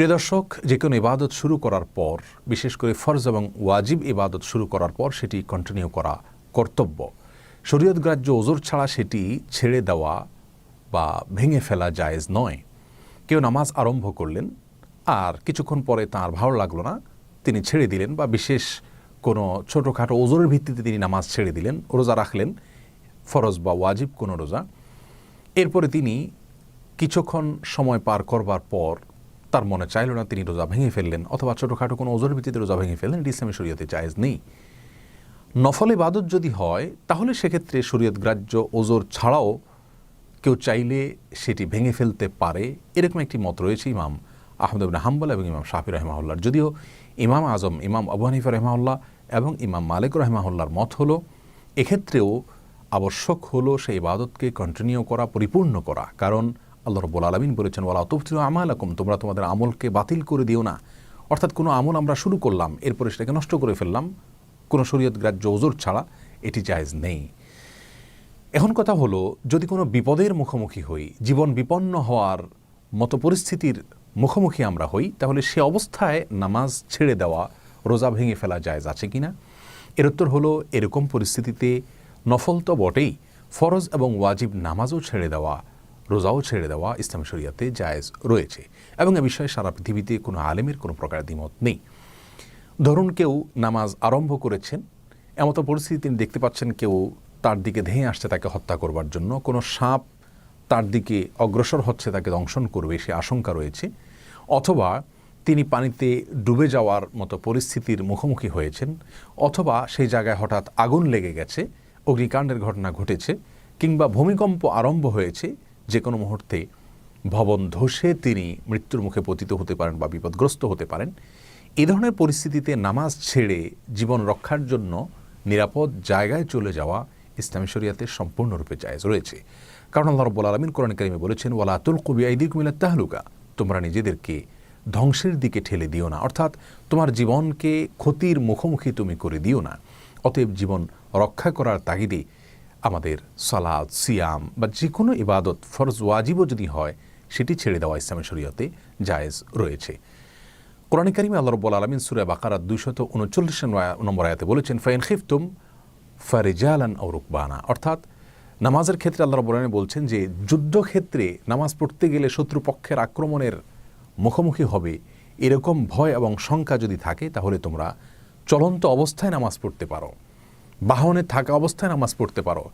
প্রিয় দর্শক, যে কোনো ইবাদত শুরু করার পর, বিশেষ করে ফরজ এবং ওয়াজিব ইবাদত শুরু করার পর সেটি কন্টিনিউ করা কর্তব্য। শরীয়ত গ্রাহ্য ওজোর ছাড়া সেটি ছেড়ে দেওয়া বা ভেঙে ফেলা জায়েজ নয়। কেউ নামাজ আরম্ভ করলেন, আর কিছুক্ষণ পরে তার ভালো লাগল না, তিনি ছেড়ে দিলেন বা বিশেষ কোনো ছোটোখাটো ওজোরের ভিত্তিতে তিনি নামাজ ছেড়ে দিলেন, রোজা রাখলেন, ফরজ বা ওয়াজিব কোনো রোজা। এরপরে তিনি কিছুক্ষণ সময় পার করবার পর তার মনে চাইল না, তিনি রোজা ভেঙে ফেললেন, অথবা ছোটোখাটো কোনো ওজোর ভিত্তিতে রোজা ভেঙে ফেললেন, এটি ইসলামী শরীয়তে জায়েজ নেই। নফল ইবাদত যদি হয়, তাহলে সেক্ষেত্রে শরীয়ত গ্রাহ্য ওজোর ছাড়াও কেউ চাইলে সেটি ভেঙে ফেলতে পারে। এরকম একটি মত রয়েছে ইমাম আহমদ হাম্বল এবং ইমাম শাফি রহমাউল্লার যদিও ইমাম আজম, ইমাম আবু হানিফা রহমাউল্লাহ এবং ইমাম মালিক রহমাউল্লার মত হলো, এক্ষেত্রেও আবশ্যক হলো সেই ইবাদতকে কন্টিনিউ করা, পরিপূর্ণ করা। কারণ আল্লাহ রব্বুল আলমিন বলেছেন, ওয়ালা তুফতিল আমাল তোমরা তোমাদের আমলকে বাতিল করে দিও না। অর্থাৎ কোনো আমল আমরা শুরু করলাম, এরপরে সেটাকে নষ্ট করে ফেললাম। কোনো শরীয়ত গ্রাহ্য ওজোর ছাড়া এটি জায়েজ নেই। এখন কথা হলো, যদি কোনো বিপদের মুখোমুখি হই, জীবন বিপন্ন হওয়ার মতো পরিস্থিতির মুখোমুখি আমরা হই, তাহলে সে অবস্থায় নামাজ ছেড়ে দেওয়া, রোজা ভেঙে ফেলা জায়জ আছে কিনা? এর উত্তর হলো, এরকম পরিস্থিতিতে নফল তো বটেই, ফরজ এবং ওয়াজিব নামাজও ছেড়ে দেওয়া রোজাও ছেড়ে দেওয়া ইসলাম শরিয়াতে জায়েজ রয়েছে এবং এ বিষয়ে সারা পৃথিবীতে কোনো আলেমের কোনো প্রকার দ্বিমত নেই। ধরুন কেউ নামাজ আরম্ভ করেছেন, এমতো পরিস্থিতি তিনি দেখতে পাচ্ছেন কেউ তার দিকে ধেয়ে আসছে তাকে হত্যা করবার জন্য, কোনো সাপ তার দিকে অগ্রসর হচ্ছে, তাকে দংশন করবে, সে আশঙ্কা রয়েছে, অথবা তিনি পানিতে ডুবে যাওয়ার মতো পরিস্থিতির মুখোমুখি হয়েছেন, অথবা সেই জায়গায় হঠাৎ আগুন লেগে গেছে, অগ্নিকাণ্ডের ঘটনা ঘটেছে, কিংবা ভূমিকম্প আরম্ভ হয়েছে যে কোনো মুহূর্তে ভবন ধসে তিনি মৃত্যুর মুখে পতিত হতে পারেন বা বিপদগ্রস্ত হতে পারেন, এ ধরনের পরিস্থিতিতে নামাজ ছেড়ে জীবন রক্ষার জন্য নিরাপদ জায়গায় চলে যাওয়া ইসলামী শরিয়াতে সম্পূর্ণরূপে জায়েজ রয়েছে। কারণ আল্লাহ রব্বুল আলমিন কোরআন কারিমে বলেছেন, ওয়ালা আতুল কবি আইদিক মিলা তাহলুকা তোমরা নিজেদেরকে ধ্বংসের দিকে ঠেলে দিও না। অর্থাৎ তোমার জীবনকে ক্ষতির মুখোমুখি তুমি করে দিও না। অতএব জীবন রক্ষা করার তাগিদে আমাদের সালাদ সিয়াম বা যে কোনো ইবাদত ফরজ ওয়াজিবও যদি হয়, সেটি ছেড়ে দেওয়া ইসলামী শরীয়তে জায়েজ রয়েছে। কোরআন কারিমে আল্লাহ রব্বুল আলমিন সুরে বাকারাত দুইশত উনচল্লিশ নম্বর আয়াতে বলেছেন, ফাইন খিফতুম ফারিজালান ও রুকবানা। অর্থাৎ নামাজের ক্ষেত্রে আল্লাহ রব্বুল আলমিন বলছেন যে, যুদ্ধক্ষেত্রে নামাজ পড়তে গেলে শত্রুপক্ষের আক্রমণের মুখোমুখি হবে। এরকম ভয় এবং শঙ্কা যদি থাকে, তাহলে তোমরা চলন্ত অবস্থায় নামাজ পড়তে পারো। বাহনে থাকা অবস্থায় নামাজ পড়তে পারো।